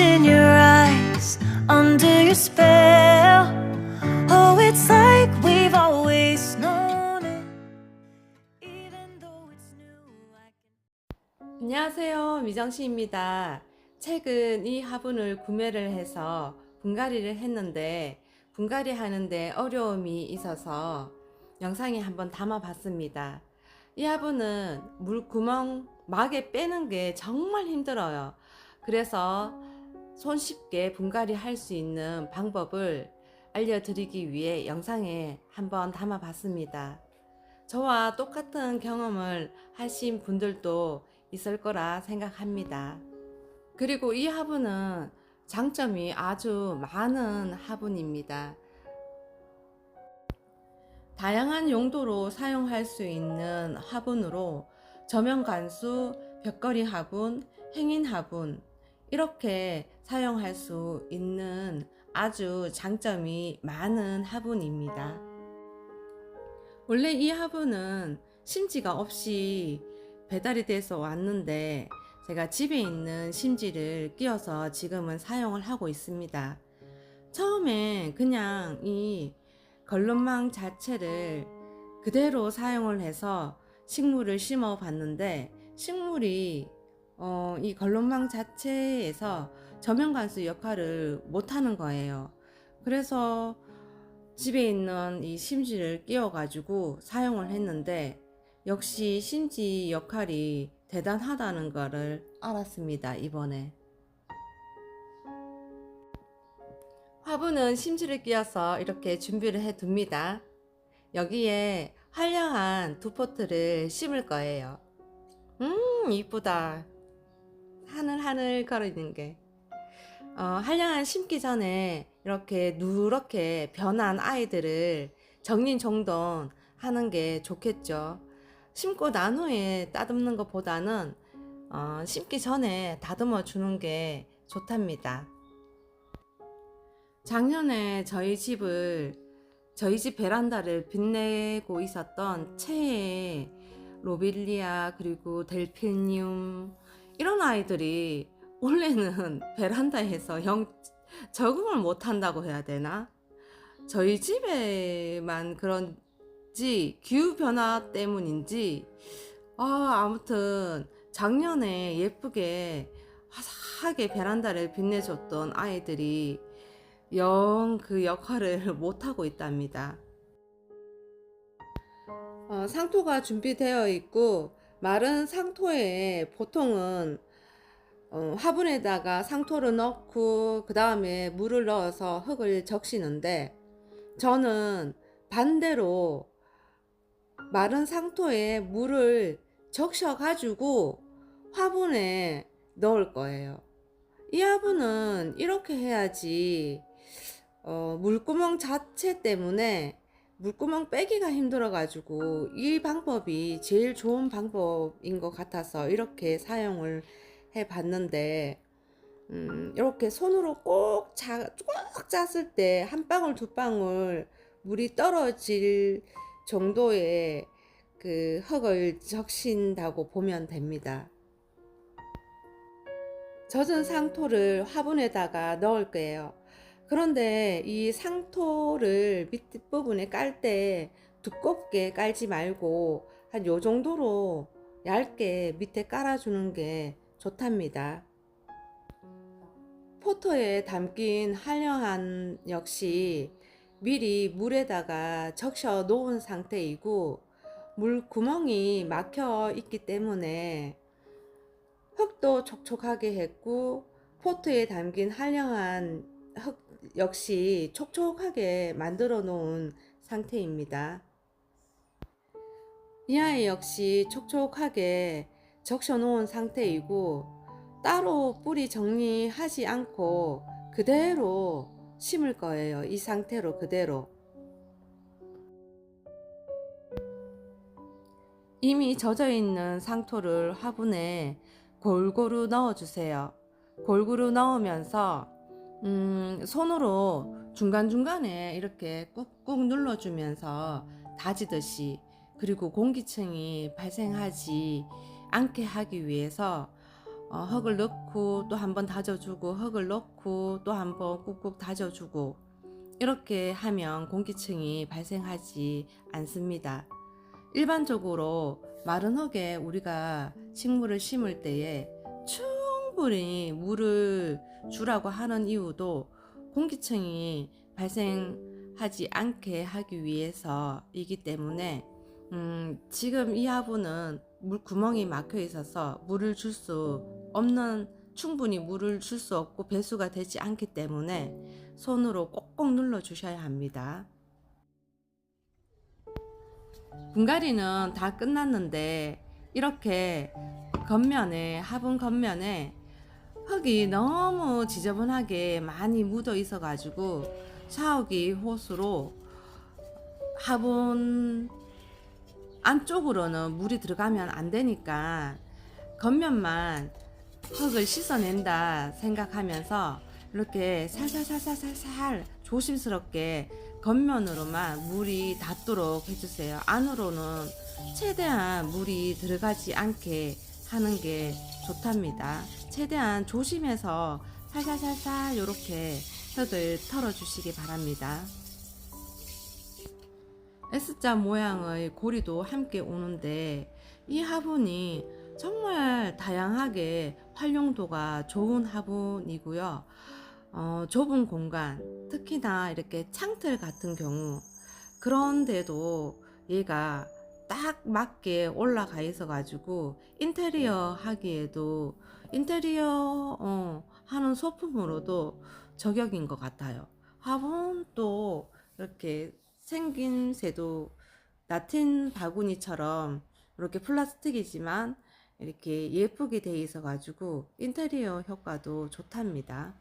in your eyes, under your spell. Oh, it's like we've always known it. Even though it's new, I can. 안녕하세요. 미정씨입니다. 최근 이 화분을 구매를 해서 분갈이를 했는데 분갈이 하는데 어려움이 있어서 영상에 한번 담아 봤습니다. 이 화분은 물구멍 막에 빼는 게 정말 힘들어요. 그래서 손쉽게 분갈이 할 수 있는 방법을 알려드리기 위해 영상에 한번 담아 봤습니다. 저와 똑같은 경험을 하신 분들도 있을 거라 생각합니다. 그리고 이 화분은 장점이 아주 많은 화분입니다. 다양한 용도로 사용할 수 있는 화분으로 저면 간수, 벽걸이 화분, 행인 화분 이렇게 사용할 수 있는 아주 장점이 많은 화분입니다. 원래 이 화분은 심지가 없이 배달이 돼서 왔는데 제가 집에 있는 심지를 끼워서 지금은 사용을 하고 있습니다. 처음에 그냥 이 걸름망 자체를 그대로 사용을 해서 식물을 심어 봤는데 식물이 어, 이 걸름망 자체에서 저면관수 역할을 못 하는 거예요. 그래서 집에 있는 이 심지를 끼워 가지고 사용을 했는데 역시 심지 역할이 대단하다는 것을 알았습니다. 이번에 화분은 심지를 끼워서 이렇게 준비를 해 둡니다. 여기에 화려한 두 포트를 심을 거예요. 음 이쁘다. 하늘하늘 거리는 게. 어, 한량한 심기 전에 이렇게 누렇게 변한 아이들을 정린정돈 하는 게 좋겠죠. 심고 난 후에 따듬는 것보다는 어, 심기 전에 다듬어 주는 게 좋답니다. 작년에 저희 집을 저희 집 베란다를 빛내고 있었던 체에 로빌리아 그리고 델피니움 이런 아이들이 원래는 베란다에서 영 적응을 못 한다고 해야 되나? 저희 집에만 그런지 기후 변화 때문인지 아 아무튼 작년에 예쁘게 화사하게 베란다를 빛내줬던 아이들이 영 그 역할을 못하고 있답니다. 어, 상토가 준비되어 있고 마른 상토에 보통은 어, 화분에다가 상토를 넣고 그 다음에 물을 넣어서 흙을 적시는데 저는 반대로 마른 상토에 물을 적셔 가지고 화분에 넣을 거예요. 이 화분은 이렇게 해야지 어, 물구멍 자체 때문에 물구멍 빼기가 힘들어 가지고 이 방법이 제일 좋은 방법인 것 같아서 이렇게 사용을 해 봤는데 음, 이렇게 손으로 꼭, 자, 꼭 짰을 때 한 방울 두 방울 물이 떨어질 정도의 그 흙을 적신다고 보면 됩니다. 젖은 상토를 화분에다가 넣을 거예요. 그런데 이 상토를 밑부분에 깔 때 두껍게 깔지 말고 한 요 정도로 얇게 밑에 깔아주는 게 좋답니다. 포터에 담긴 한량한 역시 미리 물에다가 적셔 놓은 상태이고 물 구멍이 막혀 있기 때문에 흙도 촉촉하게 했고 포트에 담긴 한량한 흙 역시 촉촉하게 만들어 놓은 상태입니다. 이 아이 역시 촉촉하게 적셔 놓은 상태이고 따로 뿌리 정리하지 않고 그대로 심을 거예요. 이 상태로 그대로. 이미 젖어 있는 상토를 화분에 골고루 넣어 주세요. 골고루 넣으면서 음, 손으로 중간중간에 이렇게 꾹꾹 눌러주면서 다지듯이 그리고 공기층이 발생하지 않게 하기 위해서 어, 흙을 넣고 또 한번 다져주고 흙을 넣고 또 한번 꾹꾹 다져주고 이렇게 하면 공기층이 발생하지 않습니다. 일반적으로 마른 흙에 우리가 식물을 심을 때에 충분히 물을 주라고 하는 이유도 공기층이 발생하지 않게 하기 위해서이기 때문에 음, 지금 이 화분은 물 구멍이 막혀 있어서 물을 줄 수 없는 충분히 물을 줄 수 없고 배수가 되지 않기 때문에 손으로 꼭꼭 눌러 주셔야 합니다. 분갈이는 다 끝났는데 이렇게 겉면에 화분 겉면에 흙이 너무 지저분하게 많이 묻어 있어 가지고 샤워기 호스로 화분 안쪽으로는 물이 들어가면 안 되니까 겉면만 흙을 씻어낸다 생각하면서 이렇게 살살살살살살 조심스럽게 겉면으로만 물이 닿도록 해주세요. 안으로는 최대한 물이 들어가지 않게 하는 게 좋답니다. 최대한 조심해서 살살살살 이렇게 흙을 털어주시기 바랍니다. S자 모양의 고리도 함께 오는데 이 화분이 정말 다양하게 활용도가 좋은 화분이고요. 어, 좁은 공간, 특히나 이렇게 창틀 같은 경우 그런데도 얘가 딱 맞게 올라가 있어 가지고 인테리어 하기에도 인테리어 어, 하는 소품으로도 저격인 것 같아요. 화분도 이렇게 생김새도 라틴 바구니처럼 이렇게 플라스틱이지만 이렇게 예쁘게 돼 있어 가지고 인테리어 효과도 좋답니다.